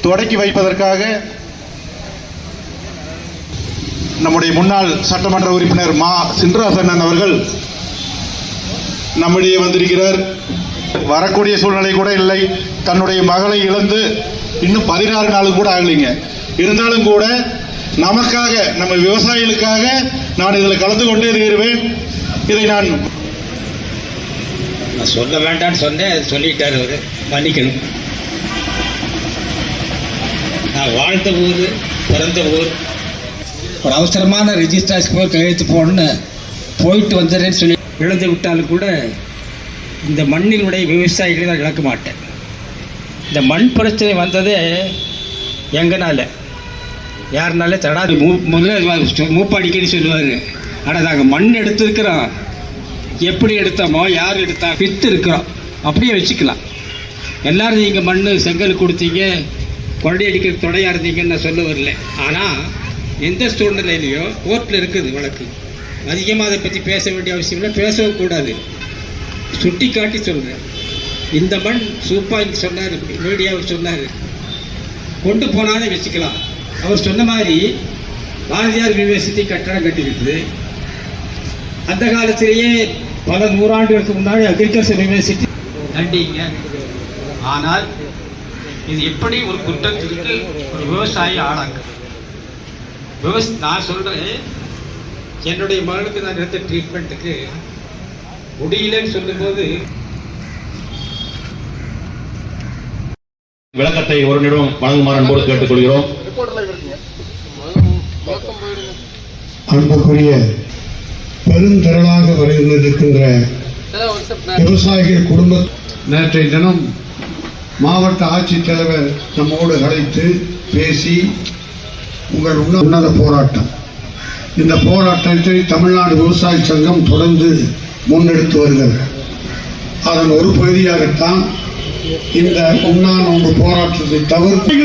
தொடக்கி வைப்பதற்காக நம்முடைய முன்னாள் சட்டமன்ற உறுப்பினர் மா சின்ராசண்ணன் அவர்கள் நம்மிடையே வந்திருக்கிறார். வரக்கூடிய சூழ்நிலை கூட இல்லை. தன்னுடைய மகளை இழந்து இன்னும் பதினாறு நாள் கூட ஆகலைங்க. இருந்தாலும் கூட நமக்காக நம்ம விவசாயிகளுக்காக நான் இதில் கலந்து கொண்டே இருக்கிறேன். இதை நான் நான் சொல்ல வேண்டாம்னு சொன்னேன். அது சொல்லிட்டார் அவர். மன்னிக்கணும். நான் வாழ்ந்த ஊர் பிறந்த ஊர் ஒரு அவசரமான ரிஜிஸ்ட்ராஸ்க்கு போய் கையெழுத்து போடணும்னு போயிட்டு வந்துடுறேன்னு சொல்லி இழந்து விட்டாலும் கூட இந்த மண்ணினுடைய விவசாயிகளை நான் இழக்க மாட்டேன். இந்த மண் பிரச்சனை வந்ததே எங்கனால? யாருனால? தடாது மூ முதல்ல மூப்பாடிக்கன்னு சொல்லுவார். ஆனால் நாங்கள் மண் எடுத்திருக்கிறோம். எப்படி எடுத்தோமோ யார் எடுத்தா வித்து இருக்கிறோம் அப்படியே வச்சுக்கலாம். எல்லாரும் நீங்கள் மண் செங்கல் கொடுத்தீங்க. கொள்ளை அடிக்கிற துணையாக இருந்தீங்கன்னு நான் சொல்ல வரல. ஆனால் எந்த சூழ்நிலையிலையோ கோர்ட்டில் இருக்குது வழக்கு. அதிகமாக அதை பற்றி பேச வேண்டிய அவசியம் இல்லை பேசவும் கூடாது. சுட்டி காட்டி சொல்கிறேன் இந்த மண் சூப்பாக சொன்னார் மீடியாவுக்கு சொன்னார். கொண்டு போனாலும் வச்சுக்கலாம். அவர் சொன்ன மாதிரி பாரதியார் யூனிவர்சிட்டி கட்டடம் கட்டியிருக்குது அந்த காலத்திலேயே பல நூறாண்டுகளுக்கு முன்னாடி அக்ரிகல்ச்சர் யூனிவர்சிட்டி நன்றிங்க. ஆனால் இது எப்படி ஒரு குற்றத்திற்கு ஒரு விவசாயி ஆளாக்கு? விவஸ் நான் சொல்கிறேன் என்னுடைய மகளுக்கு நான் எடுத்த ட்ரீட்மெண்ட்டுக்கு முடியலன்னு சொல்லும்போது விளக்கத்தை ஒரு நிமிடம் வழங்குமாறு அன்போடு கேட்டுக்கொள்கிறோம். அன்புக்குரிய பெருந்திரளாக வருகின்றிருக்கின்ற விவசாயிகள் குடும்ப நேற்றைய தினம் மாவட்ட ஆட்சித்தலைவர் நம்மோடு அழைத்து பேசி உங்கள் உன்னத போராட்டம். இந்த போராட்டத்தை தமிழ்நாடு விவசாய சங்கம் தொடர்ந்து முன்னெடுத்து வருகிறது. அதன் ஒரு பகுதியாகத்தான் இந்த உண்ணா நோன்பு போராட்டத்தை தவிர்த்து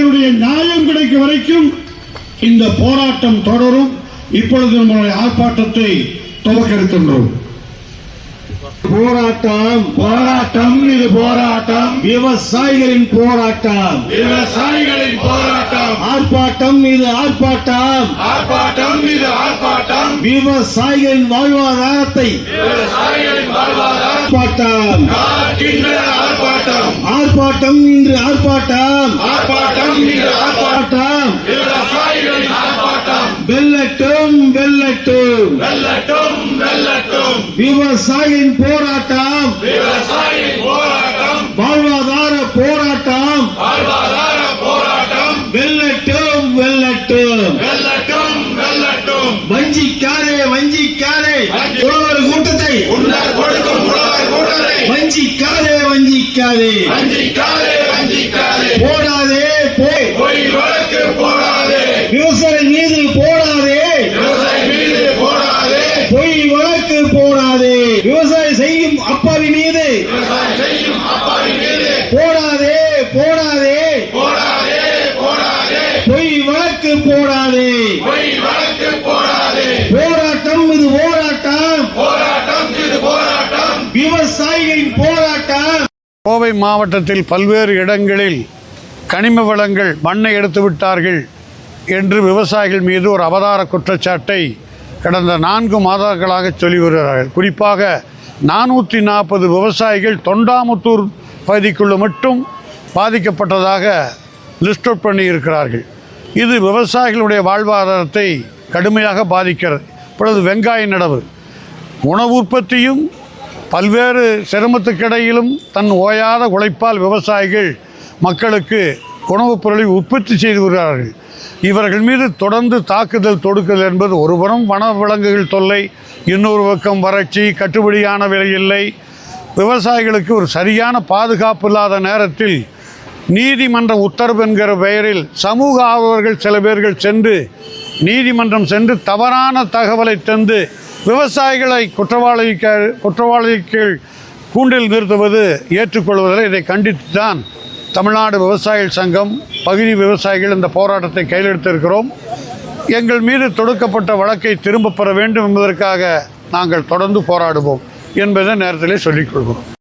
நியாயம் கிடைக்கும் வரைக்கும் இந்த போராட்டம் தொடரும். இப்பொழுது நம்முடைய ஆர்ப்பாட்டத்தை துவக்க இருக்கின்றோம் போராட்டம் போராட்டம் இது போராட்டம். விவசாயிகளின் போராட்டம். விவசாயிகளின் போராட்டம். ஆர்ப்பாட்டம் இது ஆர்ப்பாட்டம். ஆர்ப்பாட்டம் இது ஆர்ப்பாட்டம். விவசாயிகளின் வாழ்வாதாரத்தை ஆர்ப்பாட்டம். ஆர்ப்பாட்டம். ஆர்ப்பாட்டம் இன்று ஆர்ப்பாட்டம். ஆர்ப்பாட்டம். விவசாயிகளின் ஆர்ப்பாட்டம். வெல்லட்டும் வெல்லட்டும். வெல்லட்டும். விவசாயியின் போராட்டம். வாழ்வாதார போராட்டம். வாழ்வாதார போராட்டம். வெல்லட்டும் வெல்லட்டும். வஞ்சிக்காரே வஞ்சிக்காரே உழவர் கூட்டத்தை. வஞ்சிக்காரே வஞ்சிக்காரே போடாதே பொய் விவசாயி போடாதே விவசாயி செய்யும் அப்பாவி மீது. போடாதே போடாதே. பொய் வழக்கு போடாதே. பொய் வழக்கு போடாதே. போராட்டம் இது போராட்டம். போராட்டம் இது போராட்டம். விவசாயிகளின் போராட்டம். கோவை மாவட்டத்தில் பல்வேறு இடங்களில் கனிம வளங்கள் மண்ணை எடுத்து விட்டார்கள் என்று விவசாயிகள் மீது ஒரு அவதார குற்றச்சாட்டை கடந்த நான்கு மாதங்களாக சொல்லி வருகிறார்கள். குறிப்பாக நானூற்றி நாற்பது விவசாயிகள் தொண்டாமுத்தூர் பகுதிக்குள்ள மட்டும் பாதிக்கப்பட்டதாக லிஸ்ட் அவுட் பண்ணி இருக்கிறார்கள் இது விவசாயிகளுடைய வாழ்வாதாரத்தை கடுமையாக பாதிக்கிறது. இப்பொழுது வெங்காய நடவு. உணவு உற்பத்தியும் பல்வேறு சிரமத்துக்கிடையிலும் தன் ஓயாத உழைப்பால் விவசாயிகள் மக்களுக்கு உணவுப் பொருளை உற்பத்தி செய்து வருகிறார்கள். இவர்கள் மீது தொடர்ந்து தாக்குதல் தொடுக்குதல் என்பது ஒருபுறம் வனவிலங்குகள் தொல்லை இன்னொரு பக்கம் வறட்சி கட்டுப்படியான விலை இல்லை. விவசாயிகளுக்கு ஒரு சரியான பாதுகாப்பு இல்லாத நேரத்தில் நீதிமன்ற உத்தரவு என்கிற பெயரில் சமூக ஆர்வலர்கள் சில பேர்கள் சென்று நீதிமன்றம் சென்று தவறான தகவலை தந்து விவசாயிகளை குற்றவாளிக்க குற்றவாளிகள் கூண்டில் நிறுத்துவது ஏற்றுக்கொள்வதில் இதை கண்டித்து தான் தமிழ்நாடு விவசாயிகள் சங்கம் பகுதி விவசாயிகள் இந்த போராட்டத்தை கையிலெடுத்திருக்கிறோம் எங்கள் மீது தொடுக்கப்பட்ட வழக்கை திரும்பப் பெற வேண்டும் என்பதற்காக நாங்கள் தொடர்ந்து போராடுவோம் என்பதை நேரத்திலே சொல்லிக் கொள்கிறோம்.